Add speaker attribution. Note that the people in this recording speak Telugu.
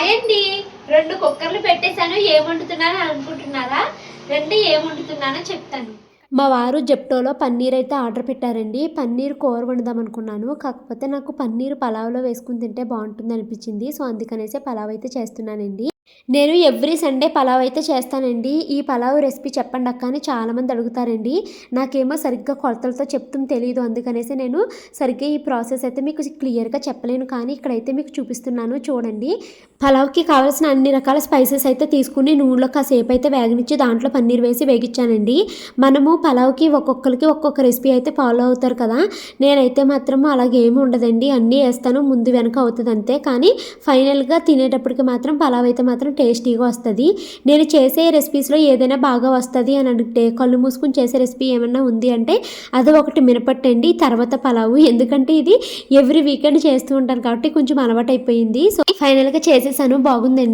Speaker 1: హాయ్ అండి రెండు కుక్కర్లు పెట్టేశాను. ఏం వండుతున్నాను అనుకుంటున్నారా? రెండు ఏం వండుతున్నానో చెప్తాను.
Speaker 2: మా వారు జెప్టోలో పన్నీర్ అయితే ఆర్డర్ పెట్టారండి. పన్నీర్ కూర వండుదాం అనుకున్నాను. కాకపోతే నాకు పన్నీర్ పలావ్లో వేసుకుని తింటే బాగుంటుంది అనిపించింది సో అందుకనేసి పలావ్ అయితే చేస్తున్నానండి. నేను ఎవ్రీ సండే పలావ్ అయితే చేస్తానండి. ఈ పలావ్ రెసిపీ చెప్పండి అక్క అని చాలామంది అడుగుతారండి. నాకేమో సరిగ్గా కొలతలతో చెప్తాం తెలియదు అందుకనేసి నేను సరిగ్గా ఈ ప్రాసెస్ అయితే మీకు క్లియర్గా చెప్పలేను. కానీ ఇక్కడైతే మీకు చూపిస్తున్నాను. చూడండి. పలావ్కి కావాల్సిన అన్ని రకాల స్పైసెస్ అయితే తీసుకుని నూనెలో కాసేపు అయితే వేగనిచ్చి దాంట్లో పన్నీర్ వేసి వేగించానండి మనము పలావ్కి ఒక్కొక్కరికి ఒక్కొక్క రెసిపీ అయితే ఫాలో అవుతారు కదా. నేనైతే మాత్రం అలాగేమి ఉండదండి. అన్నీ వేస్తాను. ముందు వెనక అవుతుంది అంతే కానీ ఫైనల్గా తినేటప్పటికి మాత్రం పలావ్ అయితే మాత్రం మాత్రం టేస్టీగా వస్తుంది. నేను చేసే రెసిపీస్లో ఏదైనా బాగా వస్తుంది అని అంటే కళ్ళు మూసుకుని చేసే రెసిపీ ఏమన్నా ఉంది అంటే అది ఒకటి మినపట్టండి తర్వాత పలావు. ఎందుకంటే ఇది ఎవ్రీ వీకెండ్ చేస్తూ ఉంటాను కాబట్టి కొంచెం అలవాటు అయిపోయింది సో ఫైనల్గా చేసేసాను. బాగుందండి.